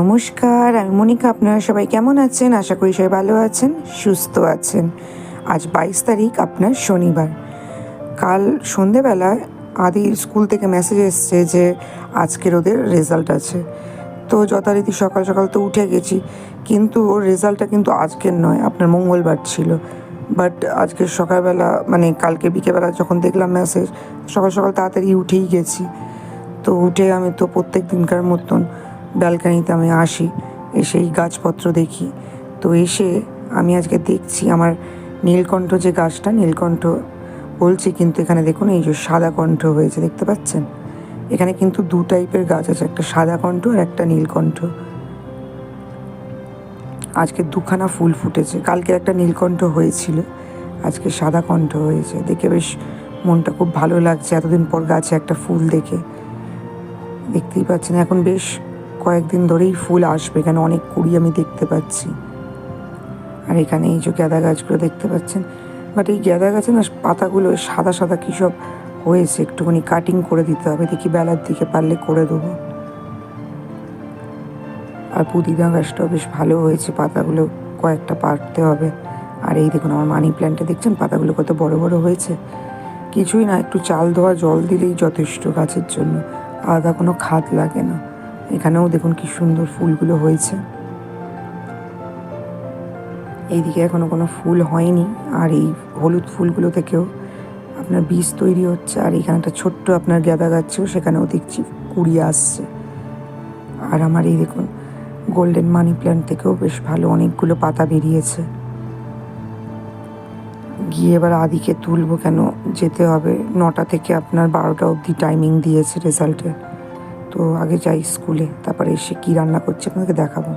নমস্কার, আমি মনিকা, আপনারা সবাই কেমন আছেন? আশা করি সবাই ভালো আছেন, সুস্থ আছেন। আজ বাইশ তারিখ, আপনার শনিবার। কাল সন্ধেবেলায় আদি স্কুল থেকে মেসেজ এসছে যে, আজকের ওদের রেজাল্ট আছে। তো যথারীতি সকাল সকাল তো উঠে গেছি, কিন্তু ওর রেজাল্টটা কিন্তু আজকের নয়, আপনার মঙ্গলবার ছিল। বাট আজকে সকালবেলা মানে কালকে বিকেলবেলা যখন দেখলাম মেসেজ সকাল সকাল তাড়াতাড়ি উঠেই গেছি। তো উঠে আমি তো প্রত্যেক দিনকার মতন ব্যালকানিতে আমি আসি এসেই গাছপত্র দেখি। তো এসে আমি আজকে দেখছি আমার নীলকণ্ঠ যে গাছটা, নীলকণ্ঠ বলছি কিন্তু এখানে দেখুন এই যে সাদা কণ্ঠ হয়েছে, দেখতে পাচ্ছেন? এখানে কিন্তু দু টাইপের গাছ আছে, একটা সাদা কণ্ঠ আর একটা নীলকণ্ঠ। আজকে দুখানা ফুল ফুটেছে, কালকে একটা নীলকণ্ঠ হয়েছিল, আজকে সাদা কণ্ঠ হয়েছে। দেখে বেশ মনটা খুব ভালো লাগছে, এতদিন পর গাছে একটা ফুল দেখে। দেখতেই পাচ্ছেন, এখন বেশ কয়েকদিন ধরেই ফুল আসবে। এখানে অনেক কুড়ি আমি দেখতে পাচ্ছি। আর এখানে এই যে গাঁদা গাছগুলো দেখতে পাচ্ছেন। বাট এই গাঁদা গাছে না পাতাগুলো সাদা সাদা কী সব হয়েছে? একটুখানি কাটিং করে দিতে হবে। দেখি বেলার দিকে পারলে করে দেবো। আর পুদিনা গাছটাও বেশ ভালো হয়েছে। পাতাগুলো কয়েকটা পারতে হবে। আর এই দেখুন, আমার মানি প্ল্যান্টটা দেখছেন? পাতাগুলো কত বড় বড় হয়েছে। কিছুই না, একটু চাল ধোয়া জল দিলেই যথেষ্ট গাছের জন্য। আলাদা কোনো খাদ লাগে না। এখানেও দেখুন কি সুন্দর ফুলগুলো হয়েছে। এইদিকে এখনও কোনো ফুল হয়নি, আর এই হলুদ ফুলগুলো থেকেও আপনার বীজ তৈরি হচ্ছে, আর এখানে একটা ছোট্ট আপনার গাঁদা গাছও সেখানেও দেখছি কুড়ি আসছে। আর আমার এই দেখুন গোল্ডেন মানি প্ল্যান্ট থেকেও বেশ ভালো অনেকগুলো পাতা বেরিয়েছে। গিয়ে এবার আদিকে তুলবো কেন, যেতে হবে নটা থেকে আপনার বারোটা অবধি টাইমিং দিয়েছে রেজাল্টে তো আগে যাই স্কুলে, তারপরে এসে কী রান্না করছে আপনাকে দেখাবো।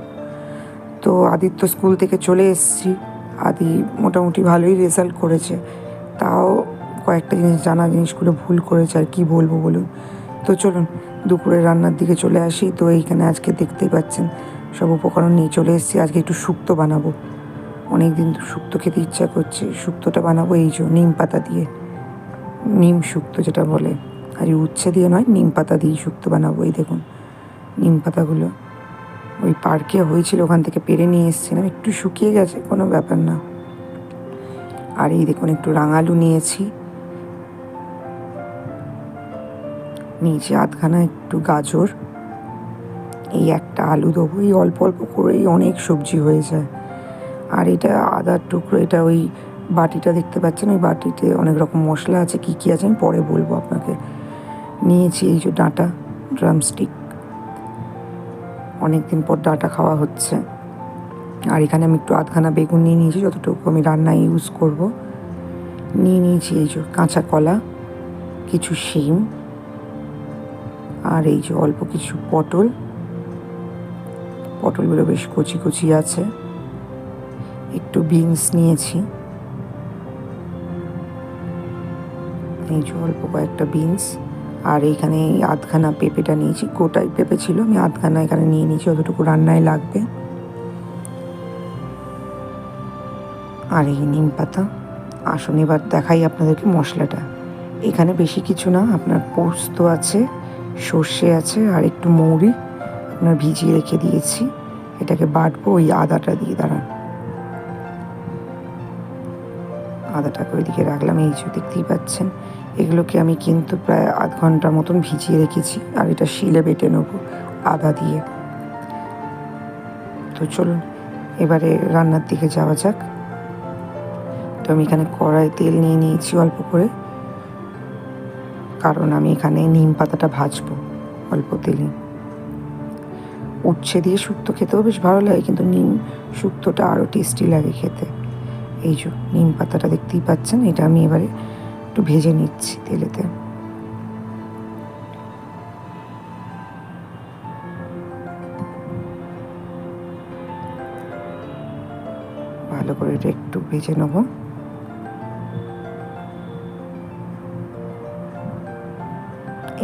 তো আদিত্য স্কুল থেকে চলে এসেছি। আদি মোটামুটি ভালোই রেজাল্ট করেছে। তাও কয়েকটা জিনিস জানা, জিনিসগুলো ভুল করেছে আর কি বলব বলুন। তো চলুন দুপুরে রান্নার দিকে চলে আসি। তো এইখানে আজকে দেখতেই পাচ্ছেন, সব উপকরণ নিয়ে চলে এসেছি। আজকে একটু শুক্তো বানাবো। অনেক দিন তো শুক্তো খেতে ইচ্ছা করছে। শুক্তোটা বানাবো এই যে, নিম পাতা দিয়ে। নিম শুক্তো যেটা বলে। আর উচ্ছে দিয়ে নয়, নিম পাতা দিয়েই শুক্তো বানাবো, এই দেখুন। নিম পাতাগুলো ওই পার্কে হয়েছিল, ওখান থেকে পেরে নিয়ে এসেছিলাম, একটু শুকিয়ে গেছে, কোনো ব্যাপার না। আর এই দেখুন, একটু রাঙালু নিয়েছি। নিয়েছি আধখানা একটু গাজর। এই একটা আলু দেবো, এই অল্প অল্প করেই অনেক সবজি হয়ে যায়। আর এটা আদার টুকরো, এটা ওই বাটিটা দেখতে পাচ্ছেন? ওই বাটিতে অনেক রকম মশলা আছে, কী কী আছে আমি পরে বলব আপনাকে। নিয়েছি এই যে ডাঁটা ড্রামস্টিক অনেক দিন পর ডাঁটা খাওয়া হচ্ছে। আর এখানে আমি একটু আধখানা বেগুন নিয়ে নিয়েছি, যতটুকু আমি রান্নায় ইউজ করব। নিয়ে নিয়েছি এই যে কাঁচা কলা, কিছু শিম, আর এই যে অল্প কিছু পটল। পটলগুলো বেশ কচি কচি আছে। একটু বিনস নিয়েছি। এই যে অল্প কয়েকটা বিনস আর এইখানে এই আধখানা পেঁপেটা নিয়েছি, গোটাই পেঁপে ছিল, আমি আধখানা এখানে নিয়ে নিয়েছি, অতটুকু রান্নায় লাগবে। আর এই নিম পাতা, আসুন এবার দেখাই আপনাদেরকে মশলাটা। এখানে বেশি কিছু না, আপনার পোস্ত আছে, সর্ষে আছে, আর একটু মৌরি, আপনার ভিজিয়ে রেখে দিয়েছি। এটাকে বাটবো, ওই আদাটা দিয়ে দাঁড়ান। আদাটাকে ওইদিকে রাখলাম, এই যে দেখতেই পাচ্ছেন। এগুলোকে আমি কিন্তু প্রায় আধ ঘণ্টার মতন ভিজিয়ে রেখেছি। আর এটা শিলে বেটে নেব আদা দিয়ে। তো চলুন, এবারে রান্নার দিকে যাওয়া যাক। তো আমি এখানে কড়াই তেল নিয়ে নিয়েছি অল্প করে। কারণ আমি এখানে নিম পাতাটা ভাজবো অল্প তেলে। উচ্ছে দিয়ে শুক্তো খেতেও বেশ ভালো লাগে, কিন্তু নিম শুক্তোটা আরও টেস্টি লাগে খেতে। এই যে নিম পাতাটা দেখতেই পাচ্ছেন, এটা আমি এবারে একটু ভেজে নিচ্ছি তেলেতে। ভালো করে এটা একটু ভেজে নেব।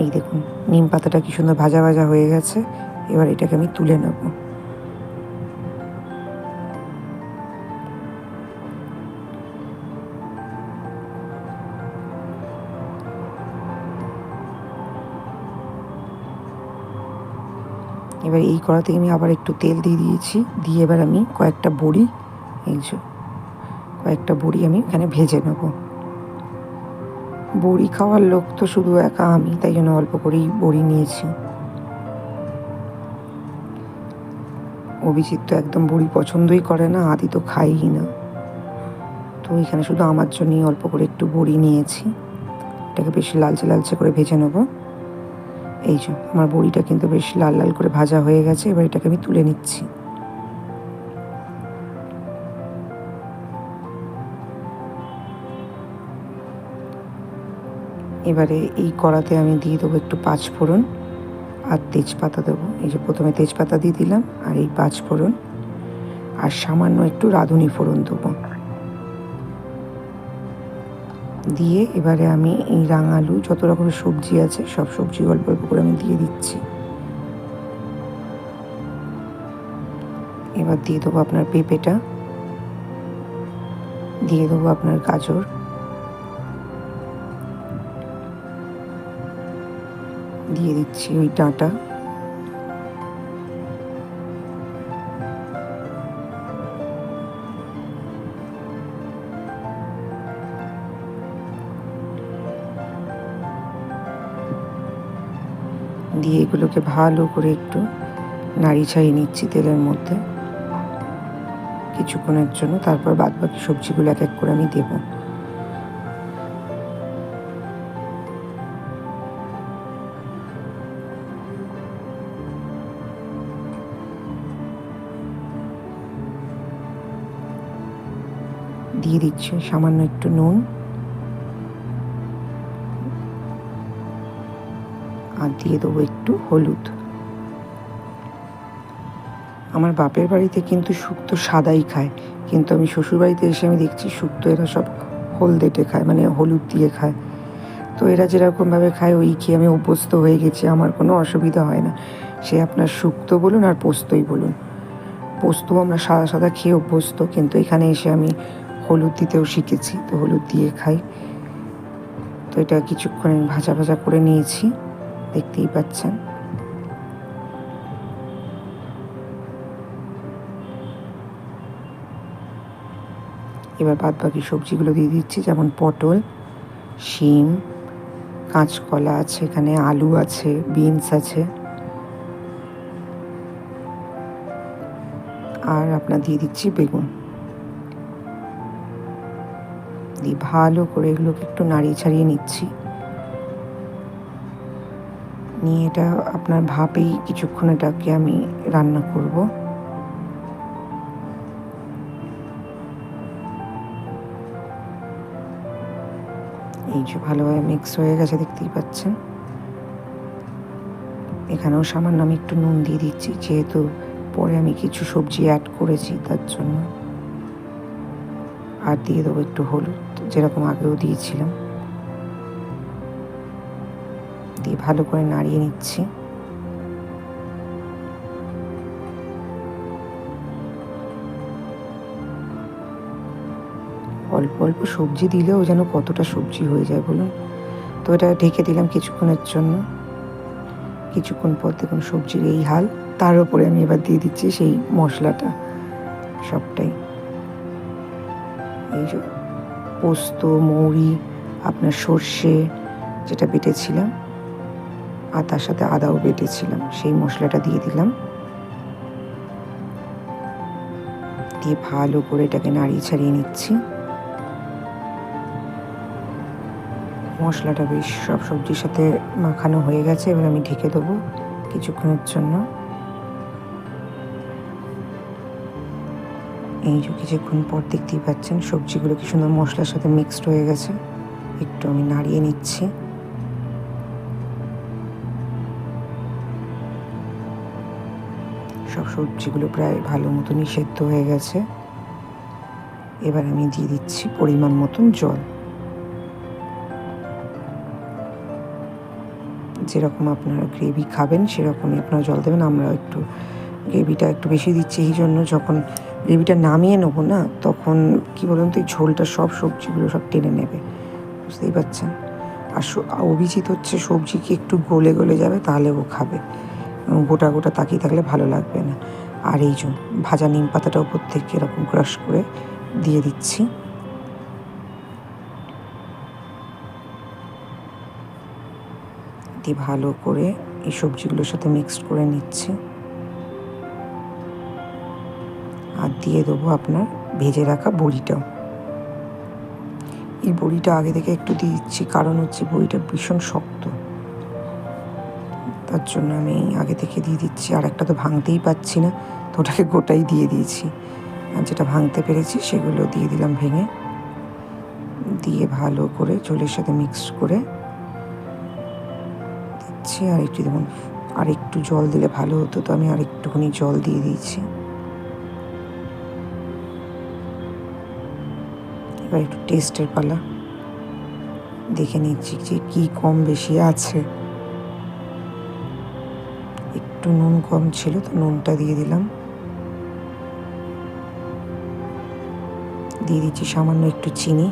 এই দেখুন, নিম পাতাটা কি সুন্দর ভাজা ভাজা হয়ে গেছে, এবার এটাকে আমি তুলে নেব। এবার এই কড়াতে আমি আবার একটু তেল দিয়ে দিয়েছি। দিয়ে এবার আমি কয়েকটা বড়ি, এই যে কয়েকটা বড়ি আমি এখানে ভেজে নেব। বড়ি খাওয়ার লোক তো শুধু একা আমি, তাই জন্য অল্প করেই বড়ি নিয়েছি। অভিজিৎ তো একদম বড়ি পছন্দই করে না, আদি তো খাইই না। তো এখানে শুধু আমার জন্যই অল্প করে একটু বড়ি নিয়েছি। এটাকে বেশি লালচে লালচে করে ভেজে নেব। এই যে, আমার বড়িটা কিন্তু বেশ লাল লাল করে ভাজা হয়ে গেছে, এবার এটাকে আমি তুলে নিচ্ছি। এবারে এই কড়াতে আমি দিয়ে দেবো একটু পাঁচ ফোড়ন আর তেজপাতা দেবো। এই যে প্রথমে তেজপাতা দিয়ে দিলাম আর এই পাঁচ ফোড়ন আর সামান্য একটু রাঁধুনি ফোড়ন দেবো। দিয়ে এবারে আমি এই রাঙালু যত রকমের সবজি আছে, সব সবজি অল্প অল্প করে আমি দিয়ে দিচ্ছি। এবার দিয়ে দেবো আপনার পেঁপেটা, দিয়ে দেবো আপনার গাজর, দিয়ে দিচ্ছি ওই ডাঁটা। দিয়ে এগুলোকে ভালো করে একটু নাড়ি ছাড়িয়ে নিচ্ছি তেলের মধ্যে। কিছুক্ষণের জন্য তারপর বাদ বাকি সবজিগুলো এক এক করে আমি দেব। দিয়ে দিচ্ছি সামান্য একটু নুন। আর দিয়ে দেবো একটু হলুদ। আমার বাপের বাড়িতে কিন্তু শুক্তো সাদাই খায়। কিন্তু আমি শ্বশুর বাড়িতে এসে আমি দেখছি শুক্তো এরা সব হলদেটে খায় মানে হলুদ দিয়ে খায়। তো এরা যেরকমভাবে খায়, ওই খেয়ে আমি অভ্যস্ত হয়ে গেছি, আমার কোনো অসুবিধা হয় না। সে আপনার শুক্তো বলুন আর পোস্তই বলুন। পোস্ত আমরা সাদা সাদা খেয়ে অভ্যস্ত, কিন্তু এখানে এসে আমি হলুদ দিতেও শিখেছি, তো হলুদ দিয়ে খাই। তো এটা কিছুক্ষণ আমি ভাজা ভাজা করে নিয়েছি। দেখতেই পাচ্ছেন। এবার বাদ বাকি সবজিগুলো দিয়ে দিচ্ছি, যেমন পটল, শিম, কাঁচকলা আছে এখানে, আলু আছে, বিনস আছে। আর আপনার দিয়ে দিচ্ছি বেগুন। দিয়ে ভালো করে এগুলোকে একটু নাড়িয়ে ছাড়িয়ে নিচ্ছি। নিয়ে এটা আপনার ভাবেই কিছুক্ষণ এটাকে আমি রান্না করব। এই যে ভালোভাবে মিক্স হয়ে গেছে, দেখতেই পাচ্ছেন। এখানেও সামান্য আমি একটু নুন দিয়ে দিচ্ছি, যেহেতু পরে আমি কিছু সবজি অ্যাড করেছি তার জন্য। আর দিয়ে দেবো একটু হলুদ, যেরকম আগেও দিয়েছিলাম। দিয়ে ভালো করে নাড়িয়ে নিচ্ছি। অল্প অল্প সবজি দিলেও যেন কতটা সবজি হয়ে যায় বলুন। তো এটা ঢেকে দিলাম কিছুক্ষণের জন্য। কিছুক্ষণ পর দেখুন সবজির এই হাল, তার উপরে আমি এবার দিয়ে দিচ্ছি সেই মশলাটা, সবটাই। এই যে পোস্ত, মৌরি, আপনার সর্ষে, যেটা বেটেছিলাম। আর তার সাথে আদাও বেটেছিলাম সেই মশলাটা দিয়ে দিলাম। দিয়ে ভালো করে এটাকে নাড়িয়ে ছাড়িয়ে নিচ্ছি। মশলাটা বেশ সব সবজির সাথে মাখানো হয়ে গেছে। এবার আমি ঢেকে দেবো কিছুক্ষণের জন্য। এই যে কিছুক্ষণ পর দেখতেই পাচ্ছেন, সবজিগুলো কি সুন্দর মশলার সাথে মিক্সড হয়ে গেছে। একটু আমি নাড়িয়ে নিচ্ছি। সব সবজিগুলো প্রায় ভালো মতনই সেদ্ধ হয়ে গেছে। এবার আমি দিয়ে দিচ্ছি পরিমাণ মতন জল। যেরকম আপনারা গ্রেভি খাবেন, সেরকমই আপনারা জল দেবেন। আমরা একটু গ্রেভিটা একটু বেশি দিচ্ছি, এই জন্য যখন গ্রেভিটা নামিয়ে নেব না, তখন কি বলুন তো, এই ঝোলটা সব সবজিগুলো সব টেনে নেবে। বুঝতেই পারছেন? আর অভিজিৎ হচ্ছে সবজি কি একটু গলে গলে যাবে, তাহলে ও খাবে। গোটা গোটা তাকিয়ে থাকলে ভালো লাগবে না। আর এই জন্য ভাজা নিম পাতাটা উপর থেকে এরকম ক্রাশ করে দিয়ে দিচ্ছি। দিয়ে ভালো করে এই সবজিগুলোর সাথে মিক্সড করে নিচ্ছি। আর দিয়ে দেবো আপনার ভেজে রাখা বড়িটাও। এই বড়িটা আগে থেকে একটু দিয়ে দিচ্ছি, কারণ হচ্ছে বড়িটা ভীষণ শক্ত। তার জন্য আমি আগে থেকে দিয়ে দিচ্ছি। আর একটা তো ভাঙতেই পাচ্ছি না, তো ওটাকে গোটাই দিয়ে দিয়েছি। আর যেটা ভাঙতে পেরেছি সেগুলো দিয়ে দিলাম ভেঙে। দিয়ে ভালো করে ঝোলের সাথে মিক্স করে দিচ্ছি। আর একটু দেখুন, আর একটু জল দিলে ভালো হতো, তো আমি আর একটুখানি জল দিয়ে দিয়েছি। এবার একটু টেস্টের পালা দেখে নিচ্ছি যে কী কম বেশি আছে। একটু নুন কম ছিল, তো নুনটা দিয়ে দিলাম। দিয়ে দিচ্ছি সামান্য একটু চিনি।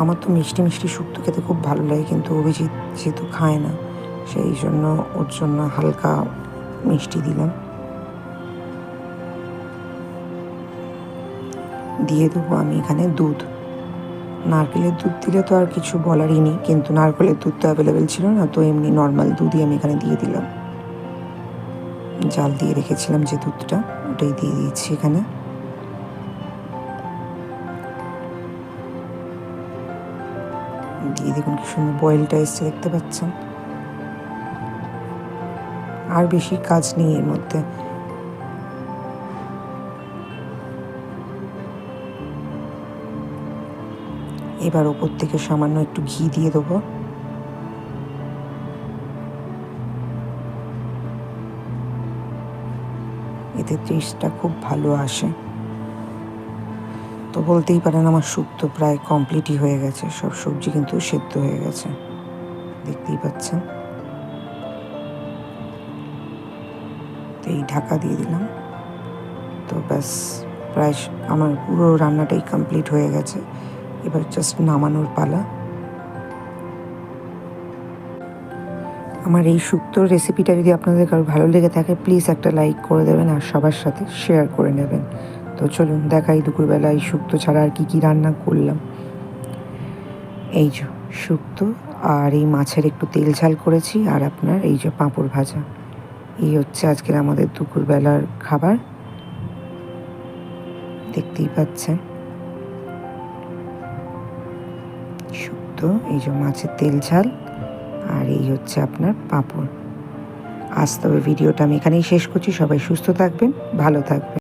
আমার তো মিষ্টি মিষ্টি শুক্তো খেতে খুব ভালো লাগে, কিন্তু অভিজিৎ যেহেতু খায় না, সেই জন্য ওর জন্য হালকা মিষ্টি দিলাম। দিয়ে দেবো আমি এখানে দুধ। নারকেলের দুধ দিলে তো আর কিছু বলারই নেই। কিন্তু নারকেলের দুধ তো অ্যাভেলেবেল ছিল না, তো এমনি নর্মাল দুধই আমি এখানে দিয়ে দিলাম। জাল দিয়ে রেখেছিলাম যে দুধটা, ওটাই দিয়ে দিয়েছি এখানে। দিয়ে দেখুন কি সুন্দর বয়েলটা এসছে, দেখতে পাচ্ছেন? আর বেশি কাজ নেই এর মধ্যে। এবার ওপর থেকে সামান্য একটু ঘি দিয়ে দেবো। এতে টেস্টটা খুব ভালো আসে। তো বলতেই পারেন আমার শুক্তো প্রায় কমপ্লিটই হয়ে গেছে। সব সবজি কিন্তু সেদ্ধ হয়ে গেছে। দেখতেই পাচ্ছেন। তো এই ঢাকা দিয়ে দিলাম। তো ব্যাস, প্রায় আমার পুরো রান্নাটাই কমপ্লিট হয়ে গেছে। এবার জাস্ট নামানোর পালা। আমার এই শুক্তোর রেসিপিটা যদি আপনাদের কারও ভালো লেগে থাকে প্লিজ একটা লাইক করে দেবেন আর সবার সাথে শেয়ার করে নেবেন। তো চলুন, দেখাই দুপুরবেলা এই শুক্তো ছাড়া আর কি কী রান্না করলাম। এই যে শুক্তো আর এই মাছের একটু তেল ঝাল করেছি আর আপনার এই যে পাঁপড় ভাজা। এই হচ্ছে আজকের আমাদের দুপুরবেলার খাবার। দেখতেই পাচ্ছেন। শুক্তো এই যে মাছের তেল ঝাল আর এই হচ্ছে আপনার পাঁপড়। আজ তবে ভিডিওটা আমি এখানেই শেষ করছি। সবাই সুস্থ থাকবেন, ভালো থাকবেন।